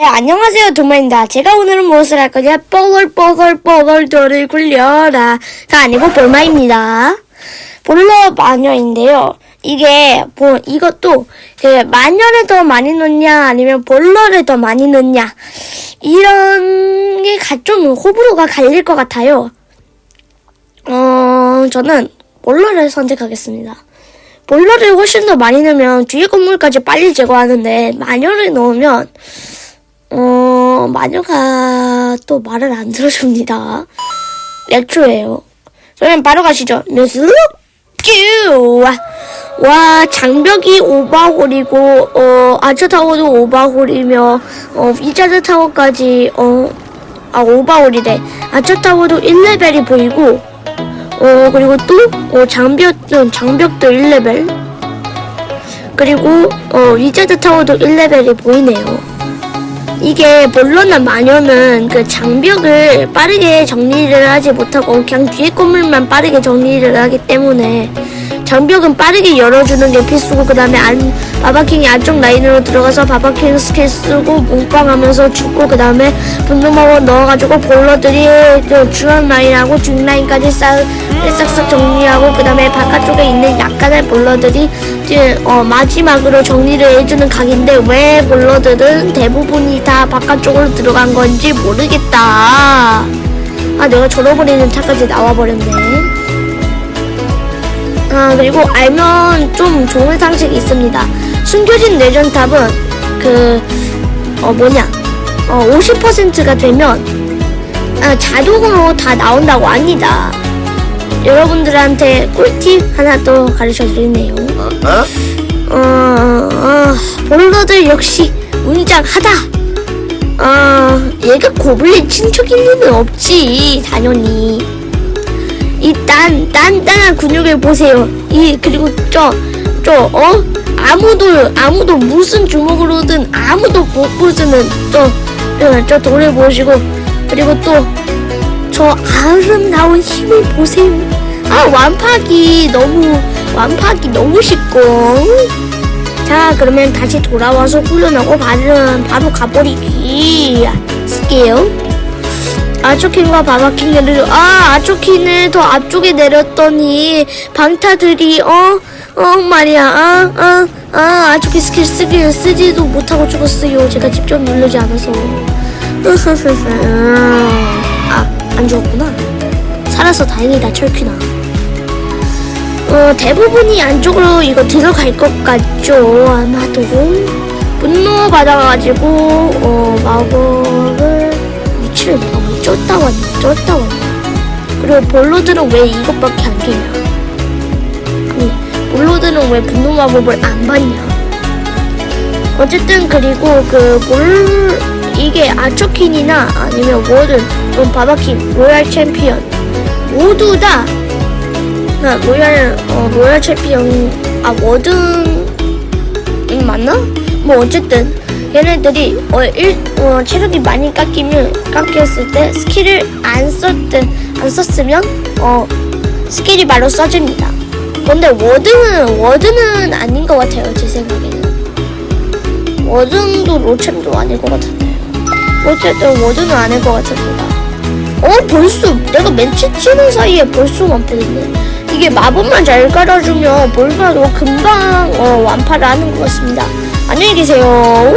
네, 안녕하세요, 도마입니다. 제가 오늘은 무엇을 할 거냐? 뽀글뽀글뽀글 돌을 굴려라가 아니고 볼마입니다. 볼러 마녀인데요. 이게 뭐 이것도 그 마녀를 더 많이 넣냐 아니면 볼러를 더 많이 넣냐 이런 게 좀 호불호가 갈릴 것 같아요. 어 저는 볼러를 선택하겠습니다. 볼러를 훨씬 더 많이 넣으면 뒤에 건물까지 빨리 제거하는데 마녀를 넣으면 어, 마녀가 또 말을 안 들어줍니다. 렉초예요. 그러면 바로 가시죠. 뮤직 큐! 와, 와, 장벽이 오버홀이고, 어, 아처타워도 오버홀이며, 어, 이자드 타워까지, 어, 아, 오버홀이래. 아처타워도 1레벨이 보이고, 어, 그리고 또, 어, 장벽, 장벽도 1레벨. 그리고, 어, 위자드 타워도 1레벨이 보이네요. 이게 본론나 마녀는 그 장벽을 빠르게 정리를 하지 못하고 그냥 뒤에 건물만 빠르게 정리를 하기 때문에 장벽은 빠르게 열어주는 게 필수고 그 다음에 안 바바킹이 안쪽 라인으로 들어가서 바바킹 스킬 쓰고 뭉빵하면서 죽고 그 다음에 분노마법 넣어가지고 볼러들이 그 중앙 라인하고 중 라인까지 싹 싹싹 정리하고 그 다음에 바깥쪽에 있는 약간의 볼러들이 어, 마지막으로 정리를 해주는 각인데 왜 볼러들은 대부분이 다 바깥쪽으로 들어간 건지 모르겠다. 아 내가 졸어버리는 차까지 나와버렸네. 아 그리고 알면 좀 좋은 상식이 있습니다. 숨겨진 내전탑은 그 어 뭐냐 어 50%가 되면 아, 자동으로 다 나온다고 합니다. 여러분들한테 꿀팁 하나 또 가르쳐 드리네요. 어, 어, 볼러들 역시 웅장하다. 어, 얘가 고블린 친척일 리는 없지, 당연히. 이 단, 단단한 근육을 보세요. 이, 그리고 저, 저, 어? 아무도, 아무도 무슨 주먹으로든 아무도 못 부수는 저, 저, 저 돌을 보시고, 그리고 또, 저 아름다운 힘을 보세요. 아, 완파기 너무, 완파기 너무 쉽고. 자, 그러면 다시 돌아와서 훈련하고 바로, 바로 가버리기. 쓸게요. 아초킨과 바바킹을, 아, 아초킨을 더 앞쪽에 내렸더니, 방타들이, 어, 어, 말이야, 아, 아, 아, 아초킨 스킬 쓰기, 쓰지도 못하고 죽었어요. 제가 직접 누르지 않아서. 아, 안 죽었구나. 살아서 다행이다, 철퀴나. 어, 대부분이 안쪽으로 이거 들어갈 것 같죠, 아마도. 분노 받아가지고, 어, 마법을, 위치를 내가 왜 쫓다 왔냐, 쫓다 왔냐. 그리고 볼로드는 왜 이것밖에 안 되냐. 아니, 볼로드는 왜 분노 마법을 안 받냐. 어쨌든, 그리고 그, 볼, 이게 아초킨이나 아니면 그럼 바바킨, 로얄 챔피언, 모두 다나 로얄 어 로얄 챔피언 아 워든 음, 맞나? 뭐 어쨌든 얘네들이 어 일 어, 체력이 많이 깎이면 깎였을 때 스킬을 안 썼든 안 썼으면 어 스킬이 바로 써집니다. 근데 워든은 워든은 아닌 것 같아요 제 생각에는 워든도 로챔도 아닐 것 같은데 어쨌든 워든은 아닐 것 같습니다. 어 벌써 내가 맨치 치는 사이에 벌써 완패됐네. 이게 마법만 잘 깔아주면 볼바도 금방 어, 완파를 하는 것 같습니다. 안녕히 계세요.